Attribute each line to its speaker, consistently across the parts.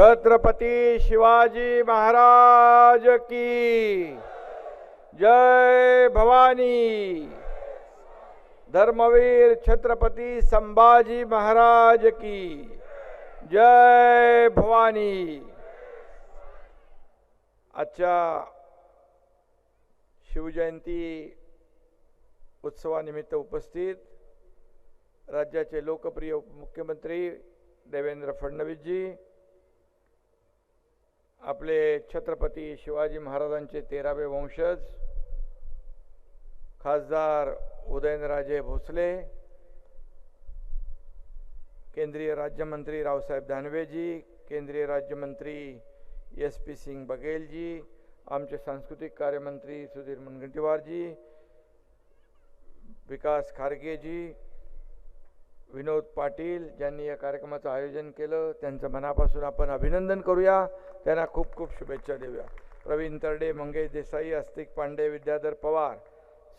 Speaker 1: छत्रपती शिवाजी महाराज की जय भवानी। धर्मवीर छत्रपती संभाजी महाराज की जय भवानी। आजच्या शिवजयंती उत्सवानिमित्त उपस्थित राज्याचे लोकप्रिय मुख्यमंत्री देवेंद्र फडणवीसजी आपले छत्रपती शिवाजी महाराजांचे तेरावे वंशज खासदार उदयनराजे भोसले केंद्रीय राज्यमंत्री रावसाहेब दानवेजी केंद्रीय राज्यमंत्री एस पी सिंग बघेलजी आमचे सांस्कृतिक कार्यमंत्री सुधीर मुनगंटीवारजी विकास खारगेजी विनोद पाटील ज्यांनी या कार्यक्रमाचं आयोजन केलं त्यांचं मनापासून आपण अभिनंदन करूया. त्यांना खूप खूप शुभेच्छा देऊया. प्रवीण तरडे मंगेश देसाई अस्तिक पांडे विद्याधर पवार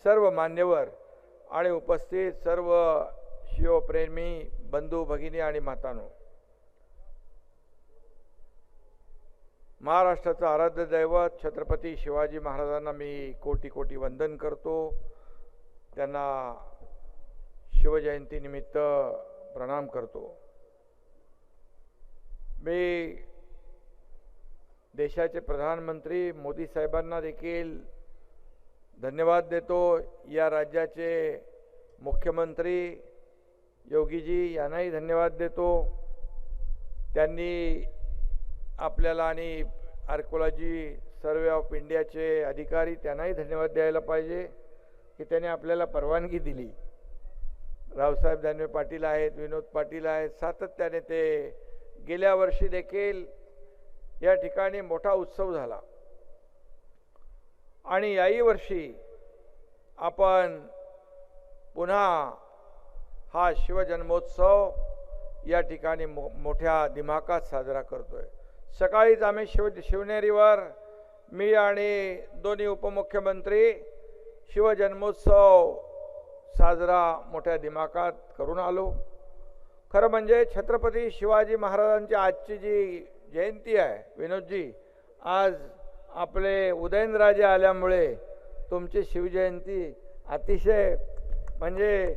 Speaker 1: सर्व मान्यवर आणि उपस्थित सर्व शिवप्रेमी बंधू भगिनी आणि मातानो. महाराष्ट्राचं आराध्य दैवत छत्रपती शिवाजी महाराजांना मी कोटी कोटी वंदन करतो. त्यांना शिवजयंतीनिमित्त प्रणाम करतो. मी देशाचे प्रधानमंत्री मोदी साहेबांना देखील धन्यवाद देतो. या राज्याचे मुख्यमंत्री योगीजी यांनाही धन्यवाद देतो. त्यांनी आपल्याला आणि आर्कोलॉजी सर्वे ऑफ इंडियाचे अधिकारी त्यांनाही धन्यवाद द्यायला पाहिजे की त्यांनी आपल्याला परवानगी दिली. रावसाहेब दानवे पाटील आहेत विनोद पाटील आहेत सातत्याने ते गेल्या वर्षी देखील या ठिकाणी मोठा उत्सव झाला. आणि याही वर्षी आपण पुन्हा हा शिवजन्मोत्सव या ठिकाणी मो मोठ्या दिमाकात साजरा करतोय. सकाळीच आम्ही शिव शिवनेरीवर मी आणि दोन्ही उपमुख्यमंत्री शिवजन्मोत्सव साजरा मोठ्या दिमाखात करून आलो. खरं म्हणजे छत्रपती शिवाजी महाराजांची आजची जी जयंती आहे विनोदजी आज आपले उदयनराजे आल्यामुळे तुमची शिवजयंती अतिशय म्हणजे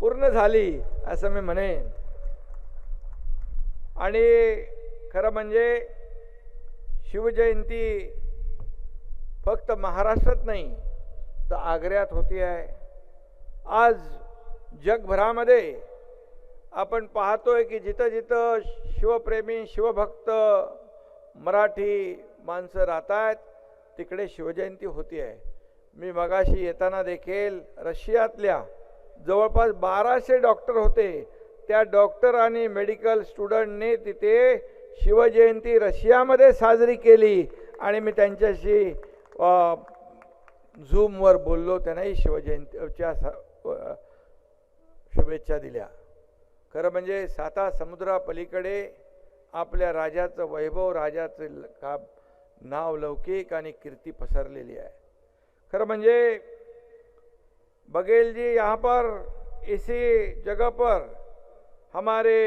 Speaker 1: पूर्ण झाली असं मी म्हणेन. आणि खरं म्हणजे शिवजयंती फक्त महाराष्ट्रात नाही तर आग्र्यात होती आहे. आज जगभरामध्ये आपण पाहतोय की जिथं जिथं शिवप्रेमी शिवभक्त मराठी माणसं राहत आहेत तिकडे शिवजयंती होती आहे. मी मगाशी येताना देखील रशियातल्या जवळपास बाराशे डॉक्टर होते. त्या डॉक्टर आणि मेडिकल स्टुडंटने तिथे शिवजयंती रशियामध्ये साजरी केली आणि मी त्यांच्याशी झूमवर बोललो. त्यांनाही शिवजयंतीच्या शुभेच्छा दिल्या. खरं म्हणजे साता समुद्रापलीकडे आपल्या राजाचं वैभव राजाचं का नाव लौकिक आणि कीर्ती पसरलेली आहे. खरं म्हणजे बघेल जी यहाँ पर इसी जगह पर हमारे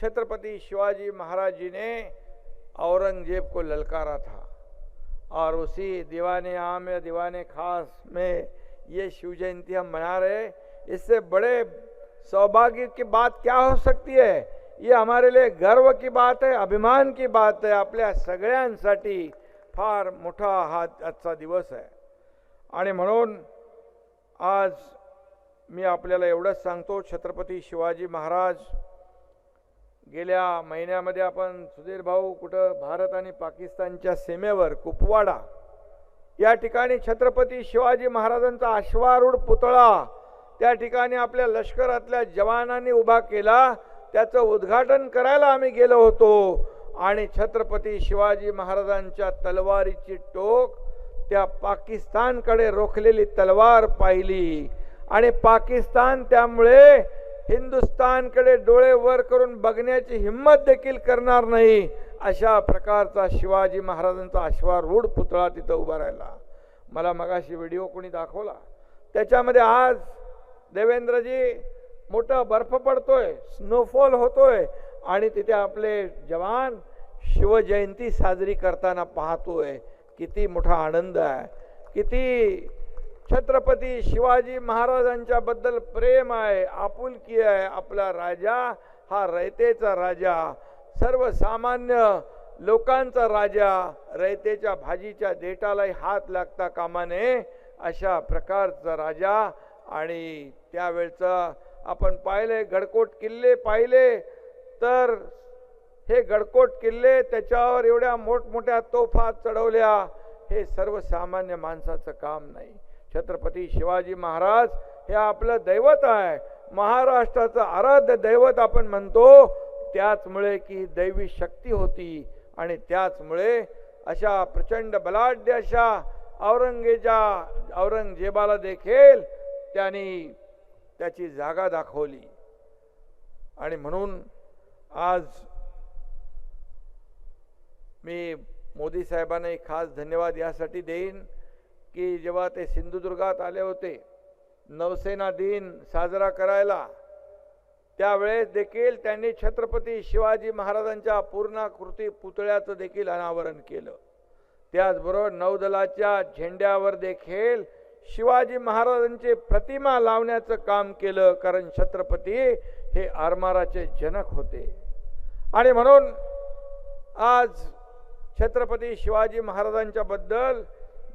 Speaker 1: छत्रपति शिवाजी महाराज जी ने औरंगजेब को ललकारा था और उसी दीवाने आम या दीवाने खास में ये शिव जयंती हम मना रहे इससे बड़े सौभाग्य की बात क्या हो सकती है? ये हमारे लिए गर्व की बात है अभिमान की बात है। आपल्या सगळ्यांसाठी फार मोठा हा आजचा दिवस आहे. आणि म्हणून आज मी आपल्याला एवढंच सांगतो छत्रपती शिवाजी महाराज गेल्या महिन्यामध्ये आपण सुधीर भाऊ कुठं भारत आणि पाकिस्तानच्या सीमेवर कुपवाडा या ठिकाणी छत्रपती शिवाजी महाराजांचा अश्वारूढ पुतळा त्या ठिकाणी आपल्या लष्करातल्या जवानांनी उभा केला. त्याचं उद्घाटन करायला आम्ही गेलो होतो. आणि छत्रपती शिवाजी महाराजांच्या तलवारीची टोक त्या पाकिस्तानकडे रोखलेली तलवार पाहिली. आणि पाकिस्तान त्यामुळे हिंदुस्तानकडे डोळे वर करून बघण्याची हिंमत देखील करणार नाही. अशा प्रकारचा शिवाजी महाराजांचा अश्वारूढ पुतळा तिथं उभा राहिला. मला मगाशी व्हिडिओ कोणी दाखवला. त्याच्यामध्ये आज देवेंद्रजी मोठा बर्फ पडतोय स्नोफॉल होतोय आणि तिथे आपले जवान शिवजयंती साजरी करताना पाहतोय. किती मोठा आनंद आहे. किती छत्रपती शिवाजी महाराजांच्या बद्दल प्रेम आहे आपुलकी आहे. आपला राजा हा रयतेचा राजा. सर्वसामान्य लोकांचा राजा रयतेच्या भाजीच्या देटालाही हात लागता कामा नये अशा प्रकारचा राजा. आणि त्यावेळचं आपण पाहिले गडकोट किल्ले पाहिले तर हे गडकोट किल्ले त्याच्यावर एवढ्या मोठमोठ्या तोफा चढवल्या. हे सर्वसामान्य माणसाचं काम नाही. छत्रपती शिवाजी महाराज हे आपलं दैवत आहे. महाराष्ट्राचं आराध्य दैवत आपण म्हणतो. त्याचमुळे की दैवी शक्ती होती आणि त्याचमुळे अशा प्रचंड बलाढ्य अशा औरंगेजा औरंगजेबाला देखील त्यांनी त्याची जागा दाखवली. आणि म्हणून आज मी मोदी साहेबांना एक खास धन्यवाद यासाठी देईन की जेव्हा ते सिंधुदुर्गात आले होते नवसेना दिन साजरा करायला त्यावेळेस देखील त्यांनी छत्रपती शिवाजी महाराजांच्या पूर्णाकृती पुतळ्याचं देखील अनावरण केलं. त्याचबरोबर नौदलाच्या झेंड्यावर देखील शिवाजी महाराजांची प्रतिमा लावण्याचं काम केलं कारण छत्रपती हे आरमाराचे जनक होते. आणि म्हणून आज छत्रपती शिवाजी महाराजांच्या बद्दल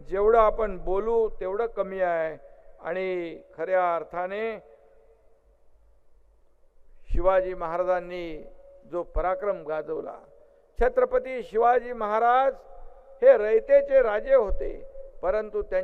Speaker 1: जेवढं आपण बोलू तेवढं कमी आहे. आणि खऱ्या अर्थाने शिवाजी महाराजांनी जो पराक्रम गाजवला. छत्रपती शिवाजी महाराज हे रयतेचे राजे होते परंतु त्यांच्या